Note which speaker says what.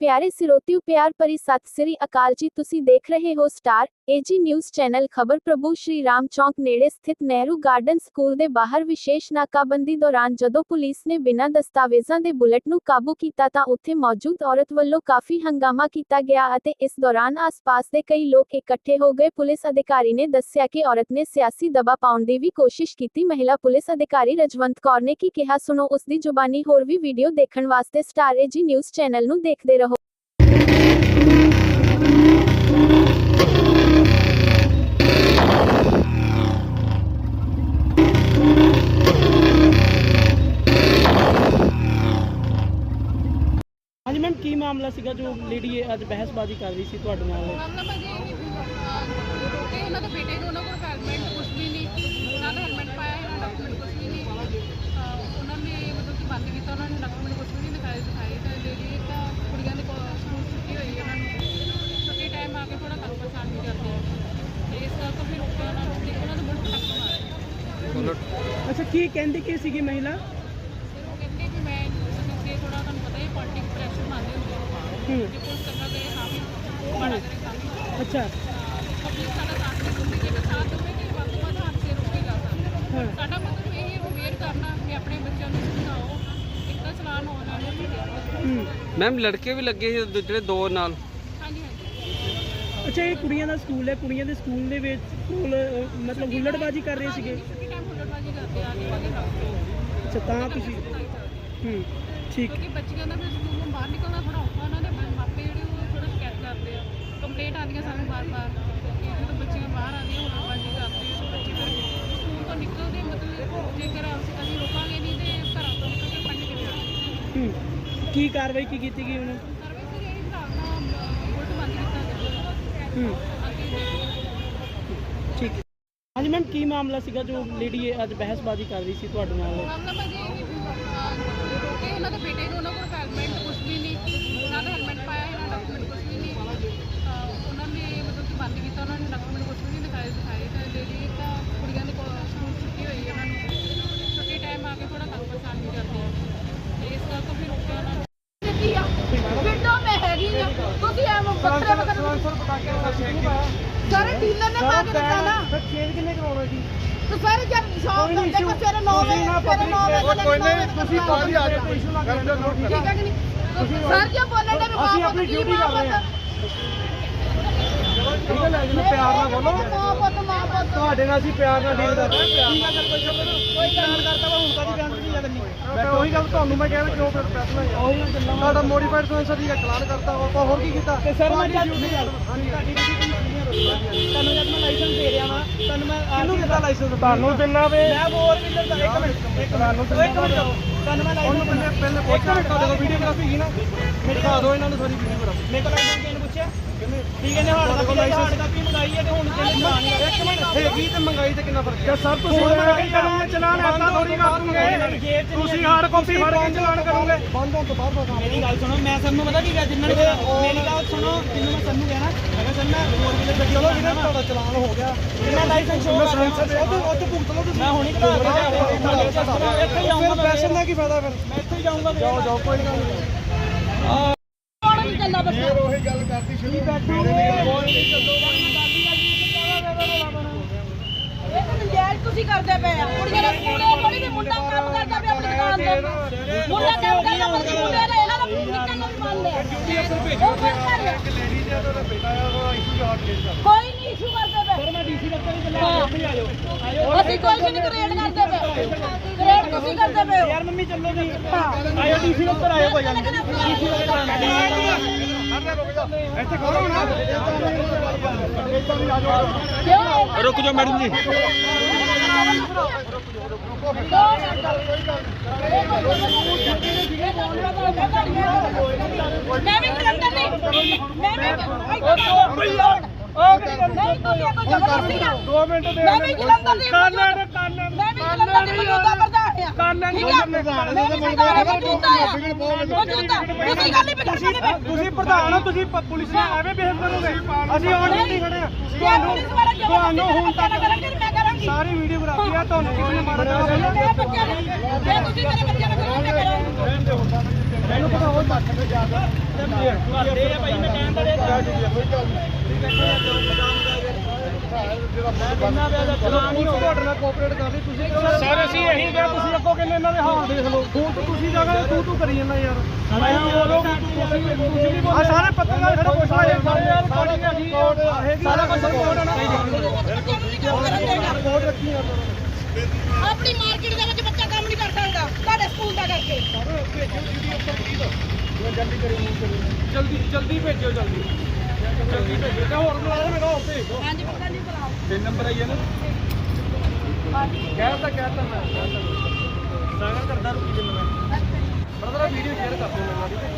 Speaker 1: ਪਿਆਰੇ ਸਿਰੋਤਿਓ ਪਿਆਰ ਭਰੀ ਸਤਿ ਸ੍ਰੀ ਅਕਾਲ ਜੀ। ਤੁਸੀਂ ਦੇਖ ਰਹੇ ਹੋ ਸਟਾਰ ਏਜੀ ਨਿਊਜ਼ ਚੈਨਲ। ਖਬਰ ਪ੍ਰਭੂ ਸ਼੍ਰੀ ਰਾਮ ਚੌਂਕ ਨੇੜੇ ਸਥਿਤ ਨਹਿਰੂ ਗਾਰਡਨ ਸਕੂਲ ਦੇ ਬਾਹਰ ਵਿਸ਼ੇਸ਼ ਨਾਕਾਬੰਦੀ ਦੌਰਾਨ ਜਦੋਂ ਪੁਲਿਸ ਨੇ ਬਿਨਾਂ ਦਸਤਾਵੇਜ਼ਾਂ ਦੇ ਬੁਲਟ ਨੂੰ ਕਾਬੂ ਕੀਤਾ ਤਾਂ ਉੱਥੇ ਮੌਜੂਦ ਔਰਤ ਵੱਲੋਂ ਕਾਫੀ ਹੰਗਾਮਾ ਕੀਤਾ ਗਿਆ ਅਤੇ ਇਸ ਦੌਰਾਨ ਆਸ-ਪਾਸ ਦੇ ਕਈ ਲੋਕ ਇਕੱਠੇ ਹੋ ਗਏ। ਪੁਲਿਸ ਅਧਿਕਾਰੀ ਨੇ ਦੱਸਿਆ ਕਿ ਔਰਤ ਨੇ ਸਿਆਸੀ ਦਬਾਅ ਪਾਉਣ ਦੀ ਵੀ ਕੋਸ਼ਿਸ਼ ਕੀਤੀ। ਮਹਿਲਾ ਪੁਲਿਸ ਅਧਿਕਾਰੀ ਰਜਵੰਤ ਕੌਰ ਨੇ ਕੀ ਕਿਹਾ, ਸੁਣੋ, ਉਸ ਦੀ ਜ਼ੁਬਾਨੀ ਹੋਰ ਵੀ ਵੀਡੀਓ ਦੇਖਣ ਵਾਸਤੇ ਸਟਾਰ ਏਜੀ ਨਿਊਜ਼ ਚੈਨਲ ਨੂੰ ਦੇਖਦੇ ਰਹੋ।
Speaker 2: ਹਾਂਜੀ ਮੈਮ ਕੀ ਮਾਮਲਾ ਸੀਗਾ ਜੋ ਲੇਡੀ ਅੱਜ ਬਹਿਸਬਾਜ਼ੀ ਕਰ ਰਹੀ ਸੀ ਤੁਹਾਡੇ ਨਾਲ?
Speaker 3: ਮਾਮਲਾ ਭਾਜੀ ਇਹ ਕਿ ਅਹ, ਤੇ ਉਹਨਾਂ ਦੇ ਬੇਟੇ ਨੂੰ ਉਹਨਾਂ ਕੋਲ ਹੈਲਮਟ ਕੁਝ ਵੀ ਨਹੀਂ ਨਾ ਤਾਂ ਹੈਲਮਟ ਪਾਇਆ ਹੈ ਨਾ ਡਾਕੂਮੈਂਟ ਕੁਝ ਵੀ ਨਹੀਂ। ਅਹ, ਉਹਨਾਂ ਨੇ ਮਤਲਬ ਕਿ ਬੰਦ ਕੀਤਾ ਉਹਨਾਂ ਨੇ ਡਾਕੂਮੈਂਟ ਕੁਝ ਵੀ ਨਹੀਂ ਦਿਖਾਏ ਦਿਖਾਏ ਤਾਂ ਲੇਡੀ ਤਾਂ ਕੁੜੀਆਂ ਦੇ ਕੋਲ ਸਕੂਲ ਛੁੱਟੀ ਹੋਈ ਹੈ ਉਹਨਾਂ ਨੂੰ। ਛੁੱਟੀ ਟਾਈਮ ਆ ਕੇ ਥੋੜਾ ਕੰਮ ਪਛਾਣ ਵੀ ਕਰਦੇ ਆ। ਤੇ ਇਸ ਕਰਕੇ ਫਿਰ ਰੁਕਿਆ ਉਹਨਾਂ ਨੂੰ ਤੇ ਉਹਨਾਂ ਦੇ ਬੁਲਟ ਟੱਕ ਮਾਰਿਆ।
Speaker 2: ਅੱਛਾ ਕੀ ਕਹਿੰਦੀ ਕੀ ਸੀਗੀ ਮਹਿਲਾ?
Speaker 3: ਹਾਂ ਸਾਡਾ ਮਤਲਬ ਇਹ ਹੈ ਅਵੇਅਰ ਕਰਨਾ ਕਿ? ਆਪਣੇ ਬੱਚਿਆਂ ਨੂੰ ਸਮਝਾਓ ਇੱਕ ਤਾਂ ਚਲਾਨ ਆਨਲਾਈਨ ਨਹੀਂ ਦੇਣਾ
Speaker 2: ਹੂੰ।
Speaker 4: ਮੈਮ ਲੜਕੇ ਵੀ ਲੱਗੇ ਸੀ ਦੂ- ਜਿਹੜੇ ਦੋ ਨਾਲ।
Speaker 3: ਹਾਂਜੀ ਹਾਂਜੀ
Speaker 2: ਅੱਛਾ ਇਹ ਕੁੜੀਆਂ ਦਾ ਸਕੂਲ ਹੈ। ਕੁੜੀਆਂ ਦੇ ਸਕੂਲ ਦੇ ਵਿੱਚ ਕੋਲ ਅਹ, ਮਤਲਬ ਹੁੱਲੜਬਾਜ਼ੀ ਕਰ ਰਹੇ ਸੀਗੇ।
Speaker 3: ਛੁੱਟੀ ਟਾਈਮ ਹੁੱਲੜਬਾਜ਼ੀ ਕਰਦੇ ਆ ਕੇ ਵਾਲੇ ਰੱਖਦੇ
Speaker 2: ਅੱਛਾ ਤਾਂ ਤੁਸੀਂ ਹੂੰ ਠੀਕ।
Speaker 3: ਕਿਉਂਕਿ ਬੱਚਿਆਂ ਦਾ ਫਿਰ ਸਕੂਲੋਂ ਬਾਹਰ ਨਿਕਲਣਾ ਥੋੜਾ ਔਖਾ ਉਹਨਾਂ ਦੇ ਮਾ- ਮਾਪੇ ਜਿਹੜੇ ਉਹ ਥੋੜਾ ਸ਼ਿਕਾਇਤ ਕਰਦੇ ਆ ਕੰਪਲੇਂਟ ਆਉਂਦੀਆਂ ਸਾਨੂੰ ਬਾਰ-ਬਾਰ ਕਿ ਜਦੋਂ ਬੱਚੀਆਂ ਬਾਹਰ ਆਉਂਦੀਆਂ ਹੁੱਲੜਬਾਜ਼ੀ ਕਰਦੇ ਆ ਬੱਚੇ ਫਿਰ ਸਕੂਲ ਤੋਂ ਨਿਕਲਦੇ ਮਤਲਬ ਜੇਕਰ ਅਸੀਂ ਰੋਕਾਂਗੇ ਨਹੀਂ ਤੇ ਘਰਾਂ ਤੋਂ ਨਿਕਲ ਕੇ ਪੜ੍ਹਨ ਕਿਵੇਂ
Speaker 2: ਹੂੰ ਕੀ ਕਾਰਵਾਈ ਕੀ ਕੀਤੀ ਗਈ ਉਹਨੂੰ?
Speaker 3: ਇਹ ਹਿਸਾਬ ਨਾਲ ਬੰਦ ਕੀਤਾ
Speaker 2: ਠੀਕ। ਹਾਂਜੀ ਮੈਮ ਕੀ ਮਾਮਲਾ ਸੀਗਾ ਜੋ ਲੇਡੀ ਅੱਜ ਬਹਿਸਬਾਜ਼ੀ ਕਰ ਰਹੀ ਸੀ ਤੁਹਾਡੇ ਨਾਲ?
Speaker 3: ਮਾਮਲਾ ਭਾਜੀ ਇਹ ਕਿ ਉਹਨਾਂ ਦੇ ਬੇਟੇ ਨੂੰ ਉਹਨਾਂ ਕੋਲ ਹੈਲਮਟ ਕੁਝ ਵੀ ਨਹੀਂ ਨਾ ਹੈਲਮਟ ਪਾਇਆ ਹੈ ਨਾ ਡਾਕੂਮੈਂਟ ਕੁਝ ਵੀ ਨਹੀਂ ਅਹ, ਉਹਨਾਂ ਨੇ ਮਤਲਬ ਕਿ ਬੰਦ ਕੀਤਾ ਉਹਨਾਂ ਨੇ ਡਾਕੂਮੈਂਟ ਕੁਝ ਵੀ ਨਹੀਂ ਦਿਖਾਏ ਦਿਖਾਏ ਤਾਂ ਲੇਡੀ ਤਾਂ ਕੁੜੀਆਂ ਦੇ ਕੋਲ ਸਕੂਲ ਛੁੱਟੀ ਹੋਈ ਹੈ ਉਹਨਾਂ ਨੂੰ ਛੁੱਟੀ ਟਾਈਮ ਆ ਕੇ ਥੋੜਾ ਕੰਮ ਪਛਾਣ ਵੀ ਕਰਦੇ ਆ ਤੇ ਇਸ ਕਰਕੇ ਫਿਰ ਰੁਕਿਆ ਉਹਨਾਂ ਨੂੰ
Speaker 5: ਵਿੰਡੋ ਮੈਂ ਹੈਗੀ ਆ ਤੁਸੀਂ ਐ ਬੱਕਰੇ ਵਗਰ ਸਾਰੇ ਡੀਲਰ ਨੇ ਪਾ ਕੇ ਦਿੱਤਾ ਨਾ।
Speaker 2: ਫਿਰ ਚੇਂਜ ਕਿੰਨੇ ਕਰਾਉਣਾ ਸੀ?
Speaker 5: ਤੇ ਸਾਰੇ ਜਦ ਸ਼ਾਮ ਨੂੰ ਦੇਖੋ ਸਵੇਰੇ 9 ਵਜੇ ਸਵੇਰੇ 9 ਵਜੇ
Speaker 2: ਕੋਈ ਨਹੀਂ ਤੁਸੀਂ ਬਾਹਰ ਆ ਜਾਓ। ਇਸ਼ੂ ਨਾ ਕਰੋ।
Speaker 5: ਠੀਕ ਹੈ ਕਿ ਨਹੀਂ? ਸਰ ਜੀ ਬੋਲਣ ਦੇ
Speaker 2: ਅਸੀਂ ਆਪਣੀ ਡਿਊਟੀ ਕਰ ਰਹੇ ਹਾਂ? ਠੀਕ ਹੈ ਜੀ ਪਿਆਰ ਨਾਲ ਬੋਲੋ
Speaker 5: ਮਾਂ ਪੁੱਤ ਮਾਂ ਪੁੱਤ
Speaker 2: ਤੁਹਾਡੇ ਨਾਲ ਅਸੀਂ ਪਿਆਰ ਨਾਲ ਡੀਲ ਕਰਦੇ ਹਾਂ। ਠੀਕ ਹੈ ਕੋਈ ਗੱਲ ਕਰਦਾ ਵਾ ਹੁਣ ਕਾਦੀ ਬਿਆਨ ਨਹੀਂ। ਲੱਗਣੀ ਮੈਂ ਉਹੀ ਗੱਲ ਤੁਹਾਨੂੰ ਮੈਂ ਕਹਿ ਰਿਹਾ ਕਿਉਂ ਫਿਰ ਫੈਸਲਾ ਹੈ ਉਹੀ ਗੱਲ ਤੁਹਾਡਾ ਮੋਡੀਫਾਈਡ ਸੈਂਸਰ ਦੀ ਚਲਾਨ ਕਰਤਾ ਵਾ। ਹੋਰ ਕੀ ਕੀਤਾ? ਤੇ ਸਰ ਮੈਂ ਜਦ ਹਾਂਜੀ। ਤੁਹਾਡੀ ਤੁਹਾਨੂੰ ਜਦ ਮੈਂ ਲਾਇਸੈਂਸ ਦੇ ਰਿਹਾ ਵਾਂ ਤੁਹਾਨੂੰ ਮੈਂ ਕਿਹਨੂੰ ਦਿੱਤਾ ਲਾਇਸੈਂਸ ਤੁਹਾਨੂੰ ਦਿੰਨਾ ਵੇ। ਮੈਂ ਫੋਰ ਵੀਲਰ ਦਾ ਇੱਕ ਮਿੰਟ ਇੱਕ ਤੁਹਾਨੂੰ ਇੱਕ ਮਿੰਟ। ਤੁਹਾਨੂੰ ਮੈਂ ਲਾਇਸੈਂਸ ਪਹਿਲੇ ਪਹਿਲੇ ਇੱਕ ਮਿੰਟ ਦੇਖੋ ਵੀਡੀਓਗ੍ਰਾਫੀ ਹੀ ਨਾ? ਦਿਖਾ ਦਿਓ ਇਹਨਾਂ ਨੂੰ ਸਾਰੀ ਵੀਡੀਓਗ੍ਰਾਫੀ ਮੇਰੇ ਕੋਲ ਲਾਇਸੈਂਸ ਕਿਹਨੇ ਪੁੱਛਿਆ ਠੀਕ ਹੈ ਨੇ ਹਾਰਡ ਕਾਪੀ ਹਾਰਡ ਕਾਪੀ ਮੰਗਾਈ ਹੈ ਤੇ ਹੁਣ ਕਿਹਨੇ ਚਲਾਨ ਕਰ ਇੱਕ ਮਿੰਟ ਹੈਗੀ ਤੇ ਮੰਗਾਈ ਤੇ ਕਿੰਨਾ ਫ਼ਰਕ ਹੈ ਸਰ ਤੁਸੀਂ ਮੰਗਾਈ ਕਰੋਗੇ ਚਲਾਨ ਐਸਾ ਥੋੜੀ ਕਰ ਦੂੰਗੇ ਤੁਸੀਂ ਹਾਰਡ ਕਾਪੀ ਫੜ ਕੇ ਚਲਾਨ ਕਰੋਗੇ। ਬੰਦ ਹੋਣ ਤੋਂ ਬਾਅਦ ਮੇਰੀ ਗੱਲ ਸੁਣੋ ਮੈਂ ਸਰ ਨੂੰ ਪਤਾ ਕੀ ਕਰ ਜਿੰਨਾਂ ਨੇ ਮੇਰੀ ਗੱਲ ਸੁਣੋ ਜਿੰਨੂੰ ਮੈਂ ਸਰ ਨੂੰ ਕਹਿਣਾ ਮੈਂ ਸਰ ਮੈਂ ਫੋਰ ਵੀਲਰ ਗੱਡੀ ਚਲੋ ਜਿਹਦਾ ਤੁਹਾਡਾ ਚਲਾਨ ਹੋ ਗਿਆ। ਮੈਂ ਲਾਇਸੈਂਸ ਸ਼ੋਅ ਕਰ ਰਿਹਾ। ਉਹ ਤੋਂ ਭੁਗਤ ਲਓ ਤੁਸੀਂ। ਮੈਂ ਹੁਣੀ ਕਢਾ ਕੇ ਇੱਥੇ ਹੀ ਆਉਂਗਾ ਪੈਸੇ ਦਾ ਕੀ ਫਾਇਦਾ ਫਿਰ? ਮੈਂ ਇੱਥੇ ਹੀ ਜਾਊਂਗਾ ਜਾਓ ਜਾਓ ਕੋਈ ਗੱਲ ਨਹੀਂ।
Speaker 5: ਕੌਣ ਨਹੀਂ ਚੱਲਾ ਬੱਚਾ ਇਹ ਤਾਂ ਨਜਾਇਜ਼ ਤੁਸੀਂ ਕਰਦੇ ਪਏ ਆ। ਕੁੜੀਆਂ ਦਾ ਸਕੂਲ ਹੈ ਥੋੜੀ ਵੀ ਮੁੰਡਾ ਕੰਮ ਕਰਦਾ ਪਿਆ ਆਪਣੀ ਦੁਕਾਨ ਤੇ। ਮੁੰਡਾ ਕੰਮ ਕਰਦਾ ਪਰ ਮੁੰਡੇ ਦਾ ਇਹਨਾਂ ਦਾ ਨਿਕਲਣ ਵੀ ਆ ਅਫਸਰ ਭੇਜੋ ਕੋਈ ਨਹੀਂ ਇਸ਼ੂ ਕਰਦੇ ਪਏ।
Speaker 2: ਸਰ ਮੈਂ ਡੀਸੀ ਦਫ਼ਤਰ ਹੀ ਚੱਲਿਆ ਇੱਥੇ ਆ ਜਾਓ।
Speaker 5: ਅਸੀਂ ਕੋਈ ਨਹੀਂ ਕ੍ਰੀਏਟ ਕਰਦੇ ਪਏ। ਤੁਸੀਂ ਕਰਦੇ ਪਏ ਹੋ?
Speaker 2: ਯਾਰ ਮੰਮੀ ਚੱਲੋ ਜੀ। ਆਇਓ ਡੀਸੀ ਦਫ਼ਤਰ ਆਇਓ ਕੋਈ ਗੱਲ ਨਹੀਂ। ਡੀਸੀ ਇੱਥੇ ਖੜੋ ਨਾ।
Speaker 5: ਕਿਉਂ?
Speaker 4: ਰੁਕ ਜਾਓ ਮੈਡਮ ਜੀ।
Speaker 5: ਮੈਂ ਵੀ ਕਲੰਦਰ ਨਹੀਂ। ਮੈਂ ਵੀ ਨਹੀਂ। ਤੁਸੀਂ ਕੋਈ ਜ਼ਬਰਦਸਤੀ ਆ।
Speaker 2: ਦੋ ਮਿੰਟ ਦੇ
Speaker 5: ਮੈਂ ਵੀ ਜਲੰਧਰ ਦੀ ਮੈਂ ਵੀ ਜਲੰਧਰ ਦੀ ਮੌਜੂਦਾ
Speaker 2: ਲੈਣ
Speaker 5: ਠੀਕ ਆ। ਤੁਸੀਂ ਗੱਲ ਨਹੀਂ ਸਕਦੇ
Speaker 2: ਤੁਸੀਂ ਪ੍ਰਧਾਨ ਹੋ ਤੁਸੀਂ ਪੁਲਿਸ ਨਾਲ ਐਵੇਂ ਬਿਹੇਵ ਕਰੋਗੇ। ਅਸੀਂ ਆਨ ਡਿਊਟੀ ਖੜੇ। ਆ
Speaker 5: ਤੁਹਾਨੂੰ
Speaker 2: ਤੁਹਾਨੂੰ ਹੁਣ
Speaker 5: ਤੱਕ
Speaker 2: ਤੱਕ ਸਾਰੀ ਵੀਡੀਓਗ੍ਰਾਫੀ ਆ ਤੁਹਾਨੂੰ ਕਿਸੇ ਨੇ ਮਾਰਾ
Speaker 5: ਜੇ ਤੁਸੀਂ ਮੇਰੇ ਬੱਚਿਆਂ ਨੂੰ ਕਰੋਗੇ ਮੈਂ ਕਰਾਂਗੀ।
Speaker 2: ਮੈਨੂੰ ਪਤਾ ਹੋਰ ਮੱਠ ਤੇ ਜਾਂਦਾ ਕਰਦੇ ਆ ਭਾਈ ਮੈਂ ਕਹਿਣ ਦਾ ਬੰਨਾ ਪਿਆ ਚਲਾਨ ਨਹੀਂ ਹੋ ਤੁਹਾਡੇ ਨਾਲ ਕੋਆਪਰੇਟ ਕਰਦੀ ਤੁਸੀਂ ਸਰ ਅਸੀਂ ਇਹੀ ਕਿਹਾ ਤੁਸੀਂ ਅੱਗੋਂ ਕਹਿੰਦੇ ਇਹਨਾਂ ਦੇ ਹਾਲ ਦੇਖ ਲਓ। ਫੋਨ ਤੇ ਤੁਸੀਂ ਜਾ ਕੇ ਤੂੰ ਤੂੰ ਕਰੀ ਜਾਂਦਾ ਯਾਰ। ਆ ਸਾਰੇ ਪੱਤਰਕਾਰ ਖੜੇ ਪੁੱਛ ਲੈ ਯਾਰ ਰਿਕਾਰਡਿੰਗ ਹੈਗੀ ਸਾਰਾ ਕੁਝ ਰਿਕਾਰਡ ਹੈ ਰਿਕਾਰਡ ਰੱਖੀ ਆ।
Speaker 5: ਆਪਣੀ ਮਾਰਕੀਟ ਦੇ ਵਿੱਚ ਬੱਚਾ ਕੰਮ ਨਹੀਂ ਕਰ ਸਕਦਾ ਤੁਹਾਡੇ ਸਕੂਲ ਦਾ ਕਰਕੇ।
Speaker 2: ਜਲਦੀ ਜਲਦੀ ਭੇਜੋ ਜਲਦੀ। ਜਲਦੀ ਭੇਜੋ ਤੇ ਹੋਰ ਮੁਲਾਜ਼ਮ ਹੈਗਾ ਹੋਰ ਭੇਜ
Speaker 5: ਹਾਂਜੀ ਪਤਾ ਨਹੀਂ ਬੁਲਾਓ
Speaker 2: ਤਿੰਨ ਨੰਬਰ ਆਈ ਹੈ ਨਾ? ਕਹਿਤਾ ਕਹਿਤਾ ਮੈਂ ਕਹਿਤਾ ਸਾਗਰ ਕਰਦਾ ਰੁਕੀ ਜਿੰਨ ਮੈਂ। ਬਰਦਰ ਵੀਡੀਓ ਸ਼ੇਅਰ ਕਰ ਦਿਓ ਮੈਨੂੰ, ਠੀਕ ਹੈ?